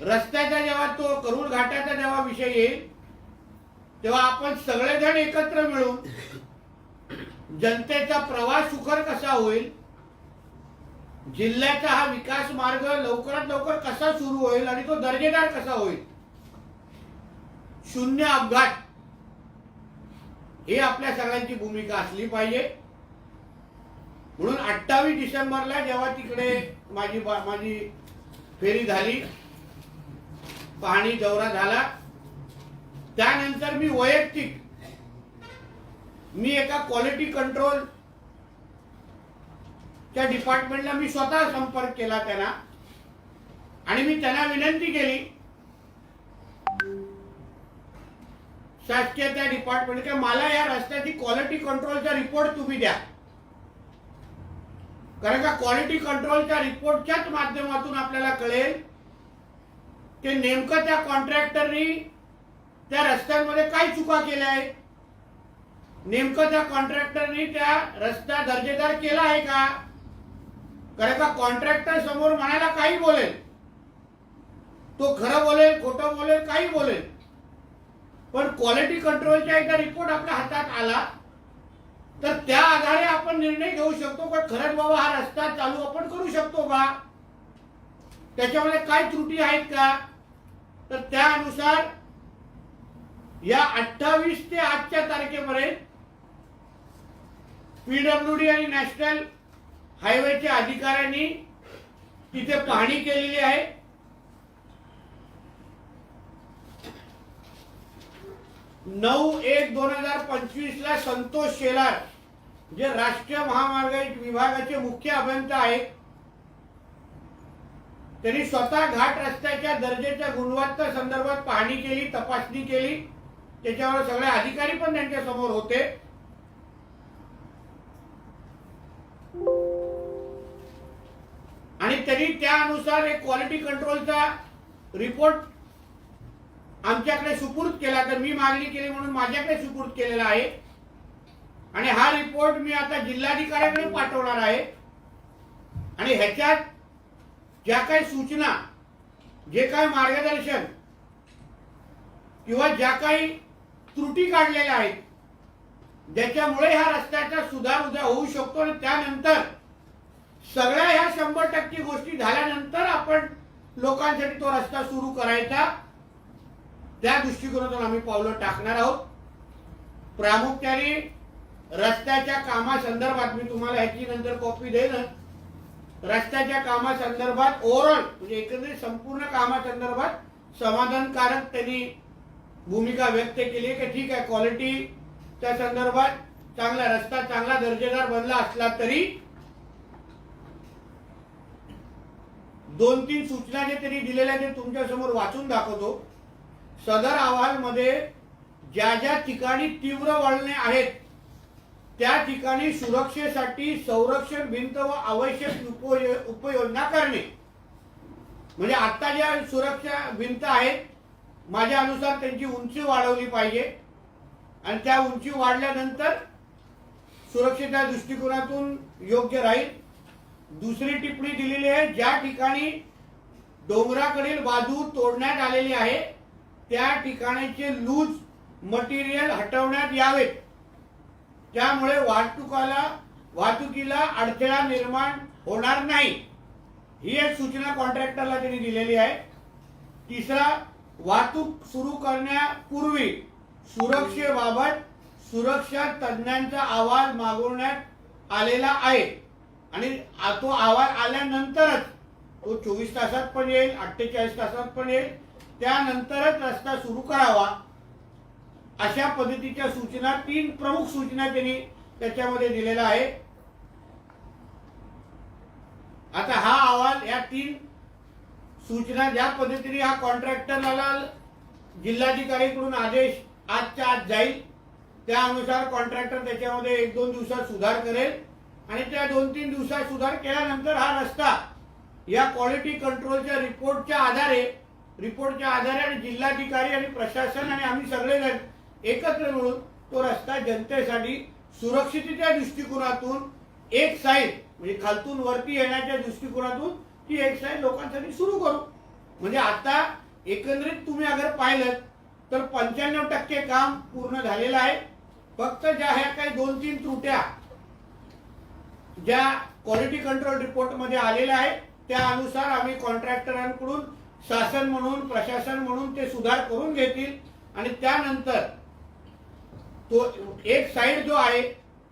रस्त्याचा जेव्हा तो करुळ घाटाचा जेव्हा विषय येईल तेव्हा आपण सगळेजण एकत्र मिळून जनतेचा प्रवास सुखर कसा होईल जिल्ह्याचा हा विकास मार्ग लवकरात लवकर कसा सुरू होईल आणि तो दर्जेदार कसा होईल शून्य अपघात ही आपल्या सगळ्यांची भूमिका असली पाहिजे. म्हणून अठ्ठावीस डिसेंबरला जेव्हा तिकडे माझी माझी फेरी झाली पाहणी दौरा झाला. त्यानंतर मी वैयक्तिक मी एका क्वालिटी कंट्रोल त्या डिपार्टमेंटला मी स्वतः संपर्क केला त्यांना. आणि मी त्यांना विनंती केली शासकीय त्या डिपार्टमेंट का मला या रस्त्याची क्वालिटी कंट्रोलचा रिपोर्ट तुम्ही द्या. कारण का क्वालिटी कंट्रोलच्या रिपोर्टच्याच माध्यमातून आपल्याला कळेल की नेमकं त्या कॉन्ट्रॅक्टरनी त्या रस्त्यांमध्ये काय चुका केल्या आहेत नेमकं त्या कॉन्ट्रॅक्टरनी त्या रस्ता दर्जेदार केला आहे का? कारण का कॉन्ट्रॅक्टर समोर म्हणायला काही बोलेल. तो खरं बोलेल खोटं बोलेल काही बोलेल. पण क्वालिटी कंट्रोलचा एकदा रिपोर्ट आपल्या हातात आला तर त्या आधारे आपण निर्णय घेऊ शकतो पण खरंच बाबा हा रस्ता चालू आपण करू शकतो का? त्याच्यामध्ये काय त्रुटी आहेत का? तर त्यानुसार या अठ्ठावीस ते आजच्या तारखेपर्यंत पीडब्ल्यूडी आणि नॅशनल हायवेच्या अधिकाऱ्यांनी तिथे पाहणी केलेली आहे. नऊ एक दोन हजार पंचवीस ला संतोष शेलार जे राष्ट्रीय महामार्ग विभागाचे मुख्य अभियंता आहेत त्यांनी स्वतः घाट रस्त्याच्या दर्जेच्या गुणवत्ता संदर्भात पाहणी केली तपासणी केली. त्याच्यावर सगळे अधिकारी पण त्यांच्यासमोर होते. आणि त्यांनी त्यानुसार एक क्वालिटी कंट्रोलचा रिपोर्ट आमच्याकडे सुपूर्द केला. तर मी मागणी केली म्हणून माझ्याकडे सुपूर्द केलेला आहे. आणि हा रिपोर्ट मी आता जिल्हाधिकाऱ्याकडे पाठवणार आहे. आणि ह्याच्यात ज्या काही सूचना जे काही मार्गदर्शन किंवा ज्या काही त्रुटी काढलेल्या आहेत ज्याच्यामुळे ह्या रस्त्याचा सुधार उद्या होऊ शकतो आणि त्यानंतर सगळ्या ह्या शंभर टक्के गोष्टी झाल्यानंतर आपण लोकांसाठी तो रस्ता सुरू करायचा. त्या दृष्टिकोनातून आम्ही पावलं टाकणार आहोत. प्रामुख्याने रस्त्याच्या कामासंदर्भात मी तुम्हाला ह्याची नंतर कॉपी देईन. रस्त्याच्या कामासंदर्भात ओव्हरऑल म्हणजे एकंदरीत संपूर्ण कामासंदर्भात समाधानकारक त्यांनी भूमिका व्यक्त केली की ठीक आहे क्वालिटीच्या संदर्भात चांगला रस्ता चांगला दर्जेदार बनला असला तरी दोन तीन सूचना जे त्यांनी दिलेल्या ते तुमच्यासमोर वाचून दाखवतो. सदर अहवालमध्ये ज्या ज्या ठिकाणी तीव्र वळणे आहेत त्या ठिकाणी सुरक्षेसाठी संरक्षण भिंत व आवश्यक उपयोजना करणे. म्हणजे आता ज्या सुरक्षा भिंत आहेत माझ्या अनुसार त्यांची उंची वाढवली पाहिजे. आणि त्या उंची वाढल्यानंतर सुरक्षेच्या दृष्टिकोनातून योग्य राहील. दुसरी टिप्पणी दिलेली आहे ज्या ठिकाणी डोंगराकडील बाजू तोडण्यात आलेली आहे त्या ठिकाणीचे लूज मटेरियल हटवण्यात यावेत. त्यामुळे वाहतुकाला वाहतुकीला अडथळा निर्माण होणार नाही. ही एक सूचना कॉन्ट्रॅक्टरला त्यांनी दिलेली आहे. तिसरा वाहतूक सुरू करण्यापूर्वी सुरक्षेबाबत सुरक्षा तज्ञांचा आवाज मागवण्यात आलेला आहे. आणि तो आवाज आल्यानंतरच तो चोवीस तासात पण येईल अठ्ठेचाळीस तासात पण येईल. त्यानंतरच रस्ता सुरू करावा. अशा पद्धतीच्या सूचना तीन प्रमुख सूचना त्यांनी त्याच्यामध्ये दिलेल्या आहे आता हा अहवाल या तीन सूचना ज्या पद्धतीने हा कॉन्ट्रॅक्टरला जिल्हाधिकारीकडून आदेश आजच्या आज जाईल त्यानुसार कॉन्ट्रॅक्टर त्याच्यामध्ये एक दोन दिवसात सुधार करेल आणि त्या दोन तीन दिवसात सुधार केल्यानंतर हा रस्ता या क्वालिटी कंट्रोलच्या रिपोर्टच्या आधारे रिपोर्टच्या आधारे आणि जिल्हाधिकारी आणि प्रशासन आणि आम्ही सगळेजण एकत्र मिळून तो रस्ता जनतेसाठी सुरक्षिततेच्या दृष्टिकोनातून एक साईड म्हणजे खालतून वरती येण्याच्या दृष्टिकोनातून ती एक साईड लोकांसाठी सुरू करू. म्हणजे आता एकंदरीत तुम्ही अगर पाहिलं तर पंच्याण्णव टक्के काम पूर्ण झालेलं आहे. फक्त ज्या ह्या काही दोन तीन त्रुट्या ज्या क्वालिटी कंट्रोल रिपोर्टमध्ये आलेल्या आहेत त्या अनुसार आम्ही कॉन्ट्रॅक्टरांकडून शासन म्हणून प्रशासन म्हणून ते सुधार करून घेतील. आणि त्यानंतर तो एक साईड जो आहे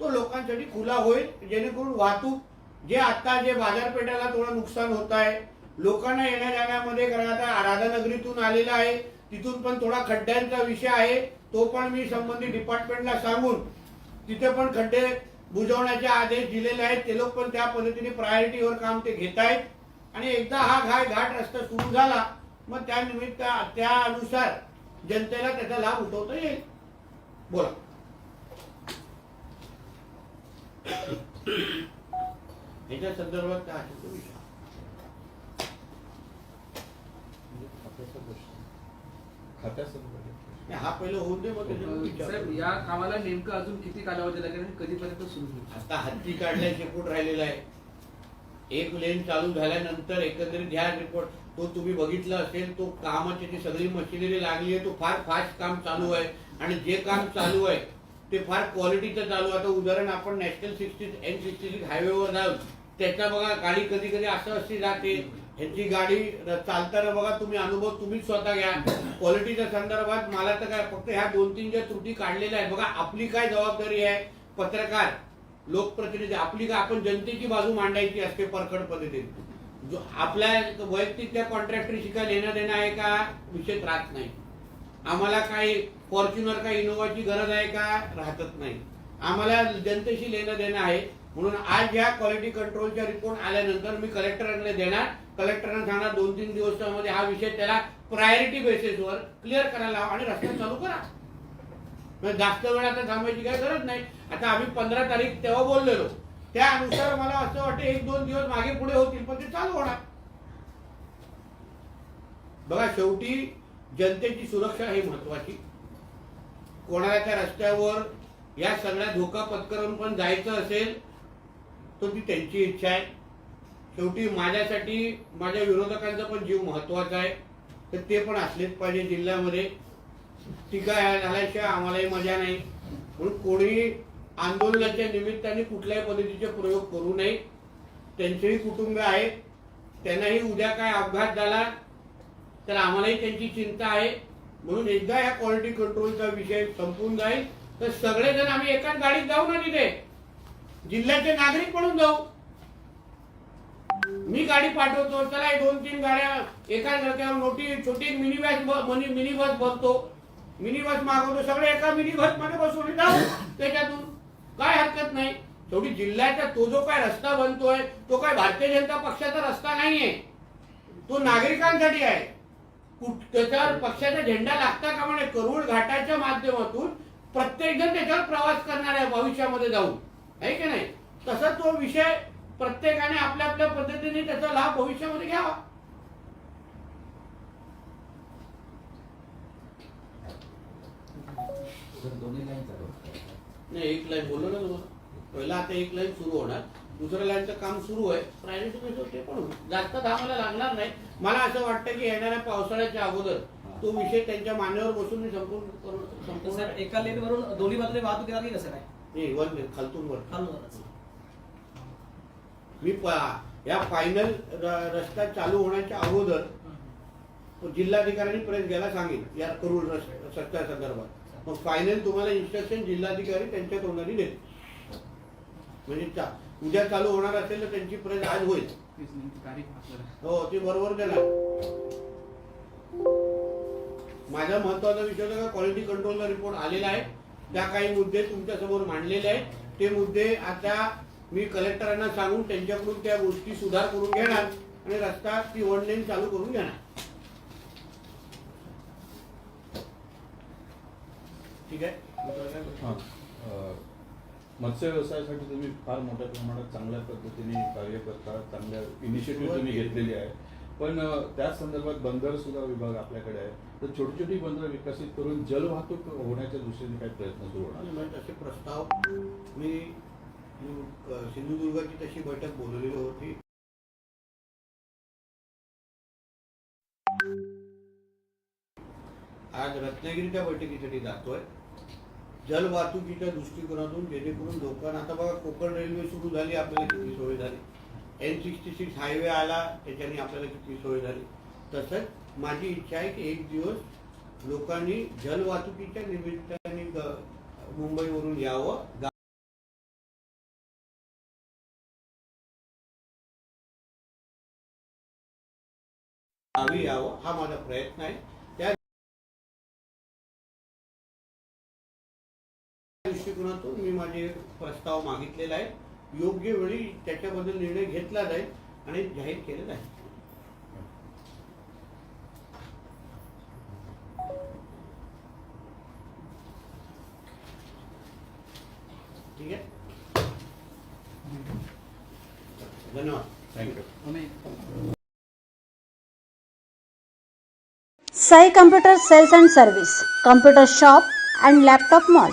तो लोकांसाठी खुला होईल जेणेकरून वाहतूक जे आता जे बाजारपेठेला थोडं नुकसान होत आहे लोकांना येण्या जाण्यामध्ये कारण आता राधानगरीतून आलेला आहे तिथून पण थोडा खड्ड्यांचा विषय आहे तो पण मी संबंधित डिपार्टमेंटला सांगून तिथे पण खड्डे बुजवण्याचे आदेश दिलेले आहेत ते लोक पण त्या पद्धतीने प्रायोरिटीवर काम ते घेत आहेत. आणि एकदा हा घाय घाट रस्ता सुरू झाला मग त्यानिमित्त त्यानुसार जनतेला त्याचा लाभ उठवता येईल. बोला. याच्या संदर्भात काय तो विचारा. नाही, हा पहिलं होऊन दे मग त्याच्यावर विचार साहेब करू. या कामाला नेमकं अजून किती कालावधी लागेल आणि कधीपर्यंत सुरू होईल? आता हत्ती काढल्या शेपूट राहिलेला आहे. एक लेन चालू झाल्यानंतर एकंदरीत ह्या रिपोर्ट तो तुम्ही बघितलं असेल तो कामाची जी सगळी मशिनरी लागली आहे तो फार फास्ट काम चालू आहे. आणि जे काम चालू आहे ते फार क्वालिटीचं चालू आहे. आता उदाहरण आपण national sixty N sixty six हायवेवर जाऊ त्याचा बघा गाडी कधी कधी असं अशी जाते. ह्यांची गाडी चालताना बघा तुम्ही अनुभव तुम्हीच स्वतः घ्या. क्वालिटीच्या संदर्भात मला तर काय फक्त ह्या दोन तीन ज्या त्रुटी काढलेल्या आहेत बघा आपली काय जबाबदारी आहे? पत्रकार लोकप्रतिनिधी आपली का आपण जनतेची बाजू मांडायची असते परखड पद्धतीने जो आपल्या वैयक्तिक त्या कॉन्ट्रॅक्टरशी काय लेणं देणं आहे का विषय राहत नाही. आम्हाला काही फॉर्च्युनर का इनोव्हाची गरज आहे का राहतच नाही. आम्हाला जनतेशी लेणं देणं आहे. म्हणून आज या क्वालिटी कंट्रोलच्या रिपोर्ट आल्यानंतर मी कलेक्टरांकडे देणार. कलेक्टरांना सांगणार दोन तीन दिवसामध्ये हा विषय त्याला प्रायोरिटी बेसिसवर क्लिअर करायला लावा आणि रस्ता चालू करा. म्हणजे जास्त वेळ आता थांबायची काही गरज नाही. आता आम्ही पंधरा तारीख तेव्हा बोललेलो. त्यानुसार मला असं वाटतं एक दोन दिवस मागे पुढे होतील पण ते चालू होणार. बघा शेवटी जनतेची सुरक्षा ही महत्वाची. कोणाला त्या रस्त्यावर या सगळ्या धोका पत्करून पण जायचं असेल तर ती त्यांची इच्छा आहे. शेवटी माझ्यासाठी माझ्या विरोधकांचा पण जीव महत्त्वाचा आहे. तर ते पण असलेच पाहिजे जिल्ह्यामध्ये. टीका झाल्याशिवाय आम्हालाही मजा नाही. म्हणून कोणी आंदोलनाच्या निमित्ताने कुठल्याही पद्धतीचे प्रयोग करू नये. त्यांचेही कुटुंब आहेत. त्यांनाही उद्या काय अपघात झाला तर आम्हालाही त्यांची चिंता आहे. म्हणून एकदा या क्वालिटी कंट्रोलचा विषय संपून जाईल. तर सगळेजण आम्ही एकाच गाडीत जाऊ ना तिथे. जिल्ह्याचे नागरिक म्हणून जाऊ. मी गाडी पाठवतो चला दोन तीन गाड्या एका रस्त्यावर मोठी छोटी मिनी बस मिनी बस बसतो मिनी बस मागवतो सगळे एका मिनी बसमध्ये बसून जाऊ त्याच्यातून. काय हरकत नाही. शेवटी जिल्ह्याचा तो जो काय रस्ता बनतोय तो काय भारतीय जनता पक्षाचा रस्ता नाहीये. तो नागरिकांसाठी आहे. कुठ- त्याच्यावर पक्षाचा झेंडा लागता का म्हणे करूळ घाटाच्या माध्यमातून प्रत्येक जण त्याच्यावर प्रवास करणार आहे भविष्यामध्ये जाऊन. आहे की नाही? तसा तो विषय प्रत्येकाने आपल्या आपल्या पद्धतीने त्याचा लाभ भविष्यामध्ये घ्यावा. दोन्ही लाईन चालू नाही एक लाईन बोललो ना तुम्हाला पहिला आता एक लाईन सुरू होणार. दुसऱ्या लाईनचं काम सुरू आहे. प्रायोरिटी बेसिसवर ते पण होईल. जास्त आम्हाला लागणार नाही. मला असं वाटतं की येणाऱ्या पावसाळ्याच्या अगोदर तो विषय त्यांच्या मान्यावर बसून मी संपूर्ण करून- तर संपूर्ण सर एका लेन वरून दोन्ही बाजूने वाहतूक येणार की कसं काय नाही, वर नाही, खालतून वर. खालूनच. मी प- या फायनल रस्ता चालू होण्याच्या अगोदर जिल्हाधिकाऱ्यांनी प्रेस घ्यायला सांगितलं या करूळ रस- सत्या संदर्भात. मग फायनल तुम्हाला इन्स्ट्रक्शन जिल्हाधिकारी त्यांच्या तोंडाने देतील. म्हणजे चा- उद्या चालू होणार असेल तर त्यांची प्रेस आज होईल. हो ते बरोबर देणार माझा महत्त्वाचा विषय होता का क्वालिटी कंट्रोलचा रिपोर्ट आलेला आहे. त्या काही मुद्दे तुमच्यासमोर मांडलेले आहेत. ते मुद्दे आता मी कलेक्टरांना सांगून त्यांच्याकडून त्या गोष्टी सुधार करून घेणार आणि रस्ता ती वन लेन चालू करून घेणार. ठीक आहे? हां. मत्स्य व्यवसायासाठी तुम्ही फार मोठ्या प्रमाणात चांगल्या पद्धतीने कार्य करता चांगल्या इनिशिएटिव्ह तुम्ही घेतलेली आहे. पण त्याच संदर्भात बंदर सुद्धा विभाग आपल्याकडे आहे. तर छोटी छोटी बंदरं विकसित करून जलवाहतूक होण्याच्या दृष्टीने काही प्रयत्न सुरू होणार? तसे प्रस्ताव मी सिंधुदुर्गाची तशी बैठक बोलवलेली होती. आज रत्नागिरी त्या बैठकीसाठी जातोय. जलवाहतुकीच्या दृष्टिकोनातून जेणेकरून लोकांना आता बघा कोकण रेल्वे सुरू झाली आपल्याला किती सोय झाली. एन सिक्स्टी सिक्स हायवे आला त्याच्याने आपल्याला किती सोय झाली. तसंच माझी इच्छा आहे की एक दिवस लोकांनी जलवाहतुकीच्या निमित्ताने मुंबईवरून यावं. गा- गावी यावं हा माझा प्रयत्न आहे. दृष्टिकोनातून मी माझे प्रस्ताव मागितलेला आहे. योग्य वेळी त्याच्याबद्दल निर्णय घेतला जाईल आणि जाहीर केलेला आहे. ठीक आहे? धन्यवाद. Thank you Sai computer sales and service computer shop and laptop mall.